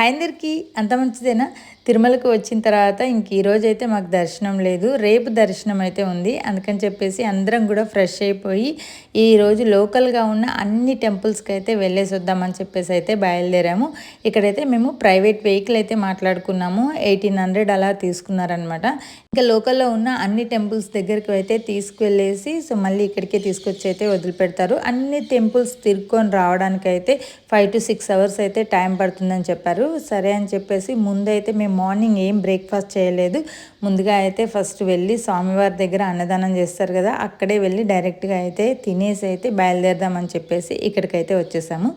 Hi అందరికీ అంత మంచిదేనా? తిరుమలకు వచ్చిన తర్వాత ఇంక ఈరోజు అయితే మాకు దర్శనం లేదు. రేపు దర్శనం అయితే ఉంది. అందుకని చెప్పేసి అందరం కూడా ఫ్రెష్ అయిపోయి ఈరోజు లోకల్గా ఉన్న అన్ని టెంపుల్స్కి అయితే వెళ్ళేసి వద్దామని చెప్పేసి అయితే బయలుదేరాము. ఇక్కడైతే మేము ప్రైవేట్ వెహికల్ అయితే మాట్లాడుకున్నాము. ఎయిటీన్ హండ్రెడ్ అలా తీసుకున్నారనమాట ఇంకా లోకల్లో ఉన్న అన్ని టెంపుల్స్ దగ్గరికి అయితే తీసుకువెళ్ళేసి సో మళ్ళీ ఇక్కడికే తీసుకొచ్చి అయితే వదిలిపెడతారు. అన్ని టెంపుల్స్ తిరుక్కొని రావడానికి అయితే ఫైవ్ టు సిక్స్ అవర్స్ అయితే టైం పడుతుందని చెప్పారు. సరే అని చెప్పేసి ముందైతే మేము మార్నింగ్ ఏం బ్రేక్ఫాస్ట్ చేయలేదు. ముందుగా అయితే ఫస్ట్ వెళ్ళి స్వామివారి దగ్గర అన్నదానం చేస్తారు కదా అక్కడే వెళ్ళి డైరెక్ట్గా అయితే తినేసి అయితే బయలుదేరదామని చెప్పేసి ఇక్కడికైతే వచ్చేసాము.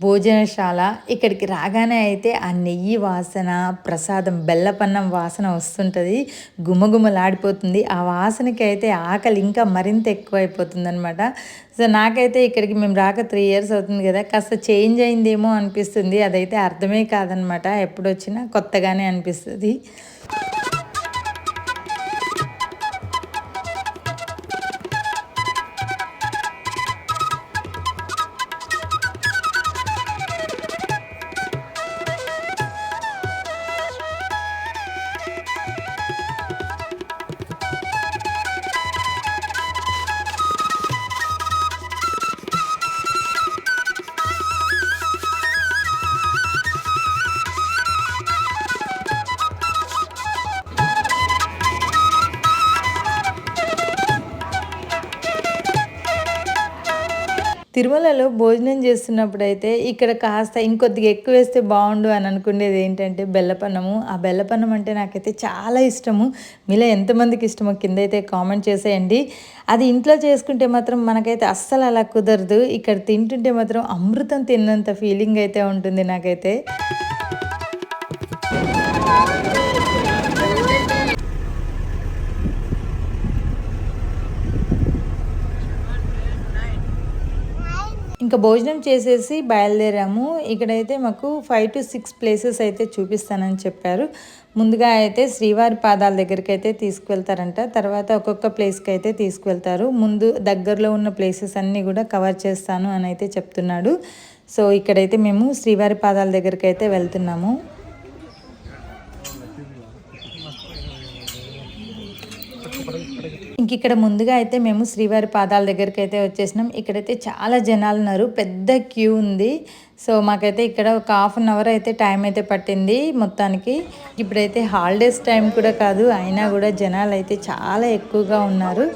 భోజనశాల ఇక్కడికి రాగానే అయితే ఆ నెయ్యి వాసన ప్రసాదం బెల్లపన్నం వాసన వస్తుంటుంది. గుమగుమలాడిపోతుంది. ఆ వాసనకి అయితే ఆకలి ఇంకా మరింత ఎక్కువైపోతుంది అనమాట సో నాకైతే ఇక్కడికి మేము రాక త్రీ ఇయర్స్ అవుతుంది కదా కాస్త చేంజ్ అయిందేమో అనిపిస్తుంది. అదైతే అర్థమే కాదనమాట ఎప్పుడు వచ్చినా కొత్తగానే అనిపిస్తుంది. తిరుమలలో భోజనం చేస్తున్నప్పుడు అయితే ఇక్కడ కాస్త ఇంకొద్దిగా ఎక్కువ వేస్తే బాగుండు అని అనుకునేది ఏంటంటే బెల్లపన్నము. ఆ బెల్లపన్నం అంటే నాకైతే చాలా ఇష్టము. మీలో ఎంతమందికి ఇష్టమో కింద అయితే కామెంట్ చేసేయండి. అది ఇంట్లో చేసుకుంటే మాత్రం మనకైతే అస్సలు అలా కుదరదు. ఇక్కడ తింటుంటే మాత్రం అమృతం తిన్నంత ఫీలింగ్ అయితే ఉంటుంది నాకైతే. ఇంకా భోజనం చేసేసి బయలుదేరాము. ఇక్కడైతే మాకు ఫైవ్ టు సిక్స్ ప్లేసెస్ అయితే చూపిస్తానని చెప్పారు. ముందుగా అయితే శ్రీవారి పాదాల దగ్గరికి అయితే తీసుకువెళ్తారంట. తర్వాత ఒక్కొక్క ప్లేస్కి అయితే తీసుకువెళ్తారు. ముందు దగ్గరలో ఉన్న ప్లేసెస్ అన్నీ కూడా కవర్ చేస్తాను అని అయితే చెప్తున్నాడు. సో ఇక్కడైతే మేము శ్రీవారి పాదాల దగ్గరికి అయితే వెళ్తున్నాము. ఇంక ఇక్కడ ముందుగా అయితే మేము శ్రీవారి పాదాల దగ్గరికి అయితే వచ్చేసినాం. ఇక్కడైతే చాలా జనాలు ఉన్నారు. పెద్ద క్యూ ఉంది. సో మాకైతే ఇక్కడ ఒక హాఫ్ అన్ అవర్ అయితే టైం అయితే పట్టింది మొత్తానికి. ఇప్పుడైతే హాలిడేస్ టైం కూడా కాదు అయినా కూడా జనాలు అయితే చాలా ఎక్కువగా ఉన్నారు.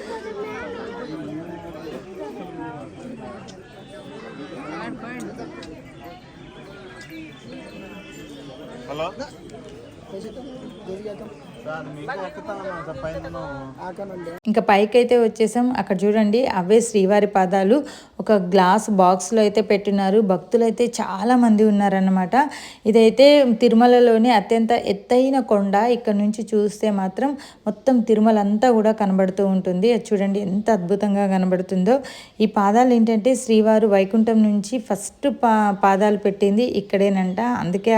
ఇంకా పైకి అయితే వచ్చేసాం. అక్కడ చూడండి అవే శ్రీవారి పాదాలు. ఒక గ్లాస్ బాక్స్లో అయితే పెట్టినారు. భక్తులు అయితే చాలా మంది ఉన్నారన్నమాట. ఇదైతే తిరుమలలోని అత్యంత ఎత్తైన కొండ. ఇక్కడ నుంచి చూస్తే మాత్రం మొత్తం తిరుమల అంతా కూడా కనబడుతూ ఉంటుంది. అది చూడండి ఎంత అద్భుతంగా కనబడుతుందో. ఈ పాదాలు ఏంటంటే శ్రీవారు వైకుంఠం నుంచి ఫస్ట్ పా పాదాలు పెట్టింది ఇక్కడేనంట. అందుకే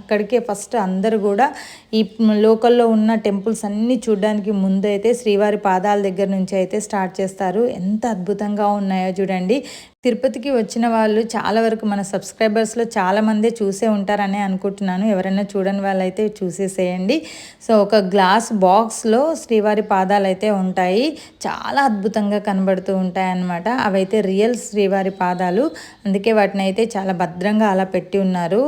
అక్కడికే ఫస్ట్ అందరు కూడా ఈ లోకల్లో ఉన్న టెంపుల్ టెంపుల్స్ అన్నీ చూడడానికి ముందు అయితే శ్రీవారి పాదాల దగ్గర నుంచి అయితే స్టార్ట్ చేస్తారు. ఎంత అద్భుతంగా ఉన్నాయో చూడండి. తిరుపతికి వచ్చిన వాళ్ళు చాలా వరకు మన సబ్స్క్రైబర్స్లో చాలామందే చూసే ఉంటారని అనుకుంటున్నాను. ఎవరైనా చూడని వాళ్ళైతే చూసేసేయండి. సో ఒక గ్లాస్ బాక్స్లో శ్రీవారి పాదాలు అయితే ఉంటాయి. చాలా అద్భుతంగా కనబడుతూ ఉంటాయి అన్నమాట అవైతే రియల్ శ్రీవారి పాదాలు. అందుకే వాటిని అయితే చాలా భద్రంగా అలా పెట్టి ఉన్నారు.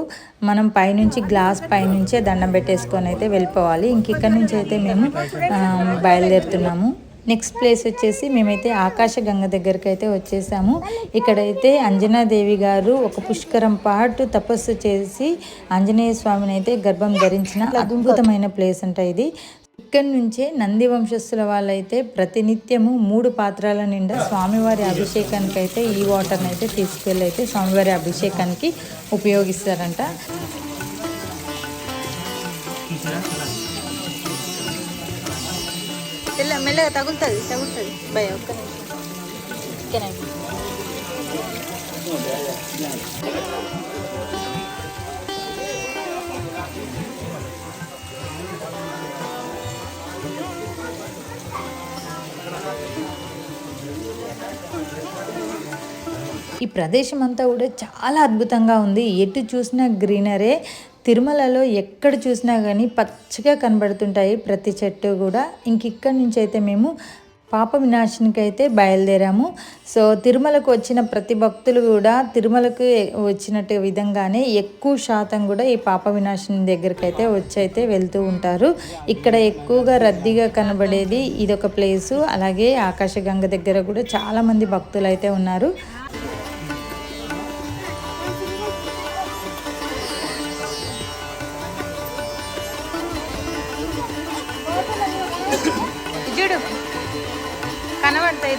మనం పైనుంచి గ్లాస్ పైనుంచే దండం పెట్టేసుకొని అయితే వెళ్ళిపోవాలి. ఇంక నుంచి అయితే మేము బయలుదేరుతున్నాము. నెక్స్ట్ ప్లేస్ వచ్చేసి మేమైతే ఆకాశగంగ దగ్గరికి అయితే వచ్చేసాము. ఇక్కడైతే అంజనాదేవి గారు ఒక పుష్కరం పాటు తపస్సు చేసి ఆంజనేయ స్వామిని అయితే గర్భం ధరించిన అద్భుతమైన ప్లేస్ అంట ఇది. ఇక్కడి నుంచే నంది వంశస్థుల వాళ్ళైతే ప్రతినిత్యము మూడు పాత్రల నిండా స్వామివారి అభిషేకానికి అయితే ఈ వాటర్ని అయితే తీసుకెళ్ళి అయితే స్వామివారి అభిషేకానికి ఉపయోగిస్తారంట. మెల్లగా తగులుతుంది తగులుతుంది భయ ఒక్క నిమిషం ఈ ప్రదేశం అంతా కూడా చాలా అద్భుతంగా ఉంది. ఎటు చూసినా గ్రీనరే. తిరుమలలో ఎక్కడ చూసినా కానీ పచ్చగా కనబడుతుంటాయి ప్రతి చెట్టు కూడా. ఇంక ఇక్కడి నుంచి అయితే మేము పాప వినాశనికి అయితే బయలుదేరాము. సో తిరుమలకు వచ్చిన ప్రతి భక్తులు కూడా తిరుమలకు వచ్చినట్టు విధంగానే ఎక్కువ శాతం కూడా ఈ పాప వినాశనం దగ్గరికి అయితే వచ్చి అయితే వెళ్తూ ఉంటారు. ఇక్కడ ఎక్కువగా రద్దీగా కనబడేది ఇదొక ప్లేసు. అలాగే ఆకాశగంగ దగ్గర కూడా చాలామంది భక్తులు అయితే ఉన్నారు.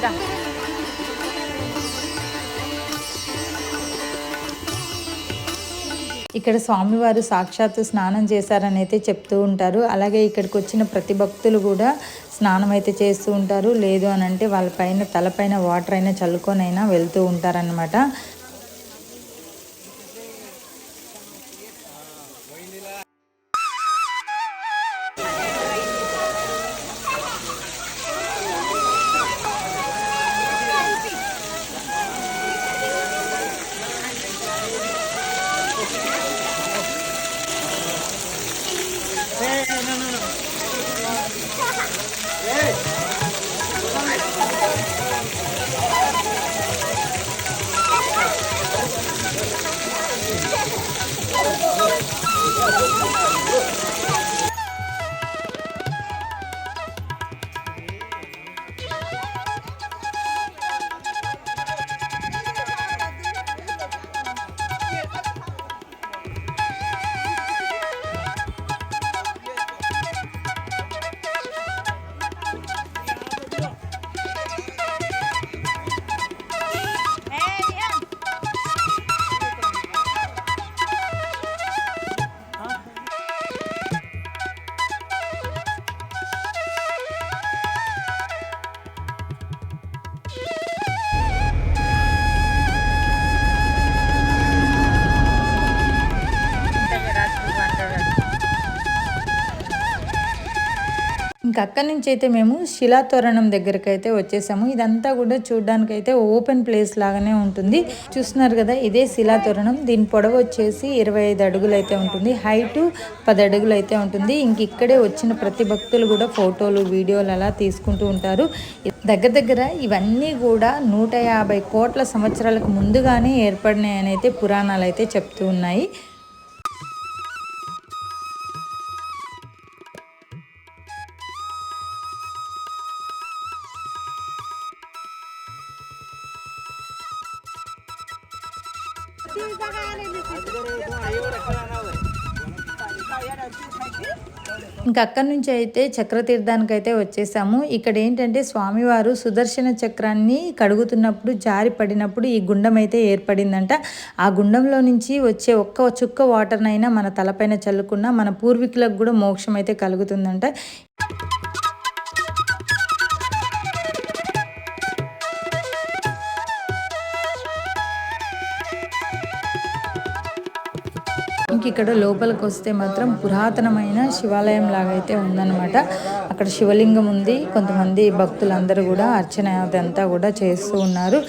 కనబడతాయి ఇక్కడ స్వామివారు సాక్షాత్తు స్నానం చేశారని అయితే చెప్తూ ఉంటారు. అలాగే ఇక్కడికి వచ్చిన ప్రతి భక్తులు కూడా స్నానం అయితే చేస్తూ ఉంటారు. లేదు అని అంటే వాళ్ళ పైన తలపైన వాటర్ అయినా చల్లుకొని అయినా వెళ్తూ ఉంటారనమాట ఇంకా అక్కడి నుంచి అయితే మేము శిలాతోరణం దగ్గరికి అయితే వచ్చేసాము. ఇదంతా కూడా చూడడానికి అయితే ఓపెన్ ప్లేస్ లాగానే ఉంటుంది. చూస్తున్నారు కదా ఇదే శిలాతోరణం దీని పొడవు వచ్చేసి ఇరవై ఐదు అడుగులు అయితే ఉంటుంది. హైట్ పది అడుగులు అయితే ఉంటుంది. ఇంక ఇక్కడే వచ్చిన ప్రతి భక్తులు కూడా ఫోటోలు వీడియోలు అలా తీసుకుంటూ ఉంటారు. దగ్గర దగ్గర ఇవన్నీ కూడా నూట యాభై కోట్ల సంవత్సరాలకు ముందుగానే ఏర్పడినాయని అయితే పురాణాలు అయితే చెప్తూ ఉన్నాయి. ఇంకా అక్కడి నుంచి అయితే చక్రతీర్థానికి అయితే వచ్చేసాము. ఇక్కడ ఏంటంటే స్వామివారు సుదర్శన చక్రాన్ని కడుగుతున్నప్పుడు జారి పడినప్పుడు ఈ గుండం అయితే ఏర్పడిందంట. ఆ గుండంలో నుంచి వచ్చే ఒక్క చుక్క వాటర్నైనా మన తలపైన చల్లుకున్న మన పూర్వీకులకు కూడా మోక్షం అయితే కలుగుతుందంట. ఇక్కడ లోపలికి వస్తే మాత్రం పురాతనమైన శివాలయం లాగైతే ఉందన్నమాట. అక్కడ శివలింగం ఉంది. కొంతమంది భక్తులందరూ కూడా అర్చన అదంతా కూడా చేస్తూ ఉన్నారు.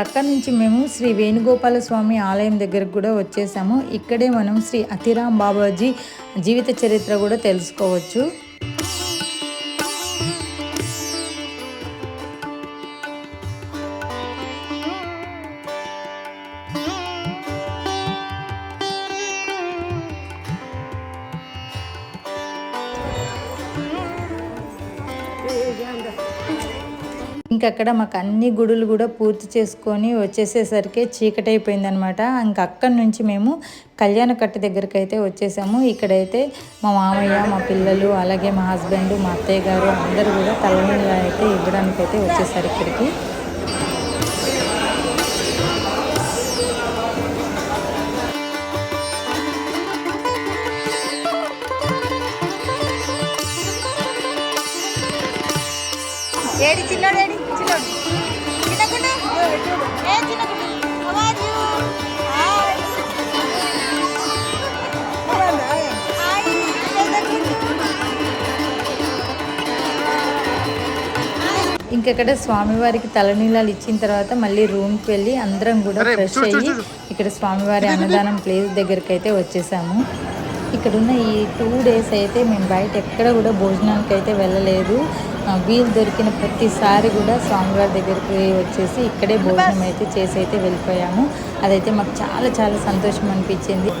ఇంకా అక్కడి నుంచి మేము శ్రీ వేణుగోపాల స్వామి ఆలయం దగ్గరకు కూడా వచ్చేసాము ఇక్కడే మనం శ్రీ అతిరామ్ బాబాజీ జీవిత చరిత్ర కూడా తెలుసుకోవచ్చు ఇంకక్కడ మాకు అన్ని గుడులు కూడా పూర్తి చేసుకొని వచ్చేసేసరికి చీకటి అయిపోయిందనమాట ఇంకా అక్కడి నుంచి మేము కళ్యాణ కట్ట దగ్గరికి అయితే వచ్చేసాము. ఇక్కడైతే మా మామయ్య మా పిల్లలు అలాగే మా హస్బెండ్ మా అత్తయ్య గారు అందరూ కూడా తలనీళ్ళు అయితే ఇవ్వడానికి అయితే వచ్చేసారు ఇక్కడికి. ఏడి చిన్నోడు ఏడి ఇంకక్కడ స్వామివారికి తలనీలాలు ఇచ్చిన తర్వాత మళ్ళీ రూమ్కి వెళ్ళి అందరం కూడా ఫ్రెష్ అయ్యి ఇక్కడ స్వామివారి అన్నదానం ప్లేస్ దగ్గరికి అయితే వచ్చేసాము. ఇక్కడ ఉన్న ఈ టూ డేస్ అయితే మేము బయట ఎక్కడ కూడా భోజనానికి అయితే వెళ్ళలేదు. వీలు దొరికిన ప్రతిసారి కూడా స్వామివారి దగ్గరికి వచ్చేసి ఇక్కడే భోజనం అయితే చేసి అయితే వెళ్ళిపోయాము. అదైతే మాకు చాలా చాలా సంతోషం అనిపించింది.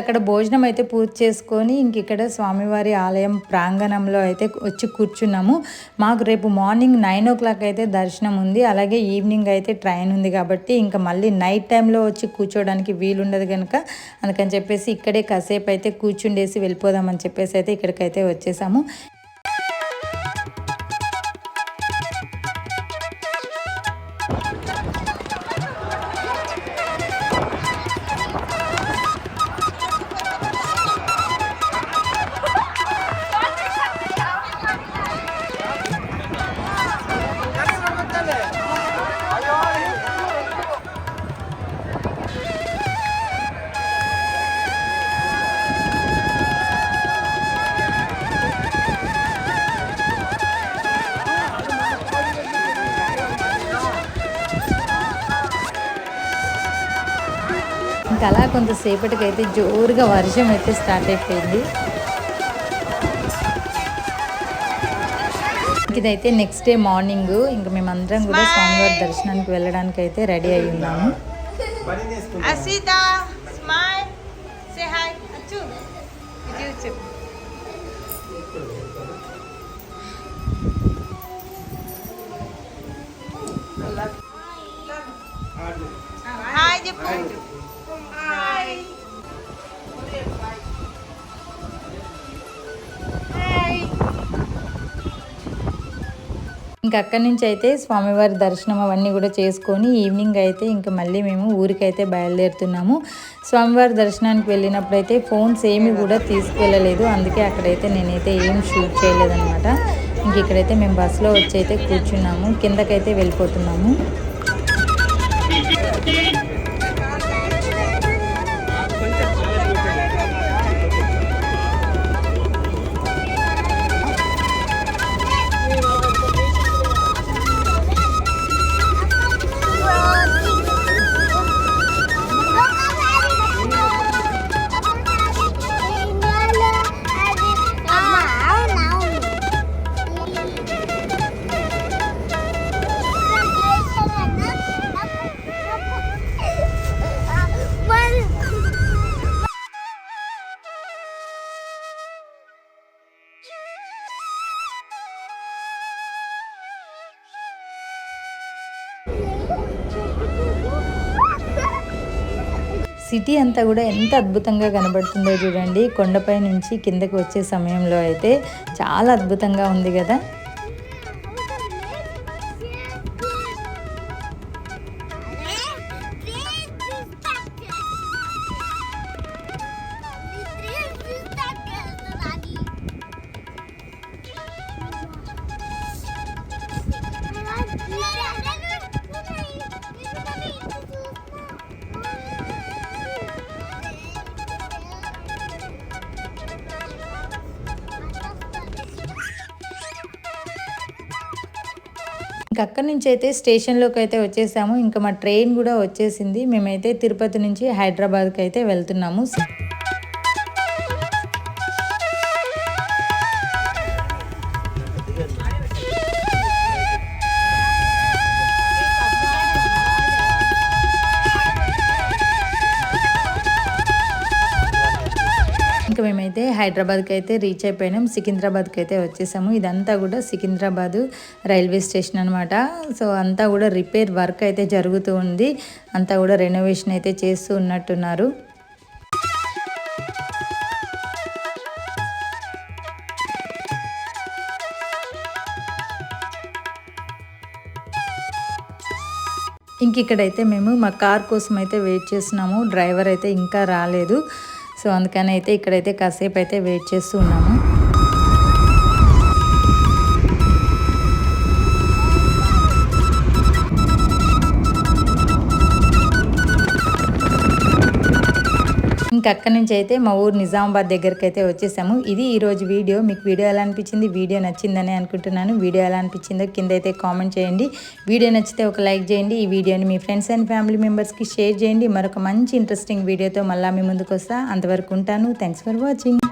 అక్కడ భోజనం అయితే పూర్తి చేసుకొని ఇంక ఇక్కడ స్వామివారి ఆలయం ప్రాంగణంలో అయితే వచ్చి కూర్చున్నాము. మాకు రేపు మార్నింగ్ నైన్ ఓ క్లాక్ అయితే దర్శనం ఉంది. అలాగే ఈవినింగ్ అయితే ట్రైన్ ఉంది కాబట్టి ఇంకా మళ్ళీ నైట్ టైంలో వచ్చి కూర్చోవడానికి వీలుండదు కనుక అందుకని చెప్పేసి ఇక్కడే కాసేపు అయితే కూర్చుండేసి వెళ్ళిపోదామని చెప్పేసి అయితే ఇక్కడికైతే వచ్చేసాము. అలా కొంతసేపటికి అయితే జోరుగా వర్షం అయితే స్టార్ట్ అయిపోయింది. ఇదైతే నెక్స్ట్ డే మార్నింగ్ ఇంకా మేమందరం కూడా స్వామివారి దర్శనానికి వెళ్ళడానికి అయితే రెడీ అయి ఉన్నాము. చెప్పు. ఇంకా అక్కడి నుంచి అయితే స్వామివారి దర్శనం అవన్నీ కూడా చేసుకొని ఈవినింగ్ అయితే ఇంకా మళ్ళీ మేము ఊరికైతే బయలుదేరుతున్నాము. స్వామివారి దర్శనానికి వెళ్ళినప్పుడు అయితే ఫోన్స్ ఏమి కూడా తీసుకువెళ్ళలేదు అందుకే అక్కడైతే నేనైతే ఏం షూట్ చేయలేదన్నమాట. ఇంక ఇక్కడైతే మేము బస్సులో వచ్చి అయితే కూర్చున్నాము. కిందకైతే వెళ్ళిపోతున్నాము. సిటీ అంతా కూడా ఎంత అద్భుతంగా కనబడుతుందో చూడండి. కొండపై నుంచి కిందకి వచ్చే సమయంలో అయితే చాలా అద్భుతంగా ఉంది కదా. ఇంక అక్కడి నుంచి అయితే స్టేషన్లోకి అయితే వచ్చేసాము. ఇంకా మా ట్రైన్ కూడా వచ్చేసింది. మేమైతే తిరుపతి నుంచి హైదరాబాద్కి అయితే వెళ్తున్నాము. హైదరాబాద్కి అయితే రీచ్ అయిపోయినాం. సికింద్రాబాద్కి అయితే వచ్చేసాము. ఇదంతా కూడా సికింద్రాబాద్ రైల్వే స్టేషన్ అనమాట సో అంతా కూడా రిపేర్ వర్క్ అయితే జరుగుతూ ఉంది. అంతా కూడా రెనోవేషన్ అయితే చేస్తూ ఉన్నట్టున్నారు. ఇంక ఇక్కడైతే మేము మా కార్ కోసం అయితే వెయిట్ చేస్తున్నాము. డ్రైవర్ అయితే ఇంకా రాలేదు. సో అందుకని అయితే ఇక్కడైతే కాసేపు అయితే వెయిట్ చేస్తూ ఉన్నాము. ఇంకా అక్కడి నుంచి అయితే మా ఊరు నిజామాబాద్ దగ్గరికి అయితే వచ్చేసాము. ఇది ఈరోజు వీడియో. మీకు వీడియో ఎలా అనిపించింది? వీడియో నచ్చిందని అనుకుంటున్నాను. వీడియో ఎలా అనిపించిందో కింద అయితే కామెంట్ చేయండి. వీడియో నచ్చితే ఒక లైక్ చేయండి. ఈ వీడియోని మీ ఫ్రెండ్స్ అండ్ ఫ్యామిలీ మెంబర్స్కి షేర్ చేయండి. మరొక మంచి ఇంట్రెస్టింగ్ వీడియోతో మళ్ళీ మీ ముందుకు వస్తా అంతవరకు ఉంటాను. Thanks for watching.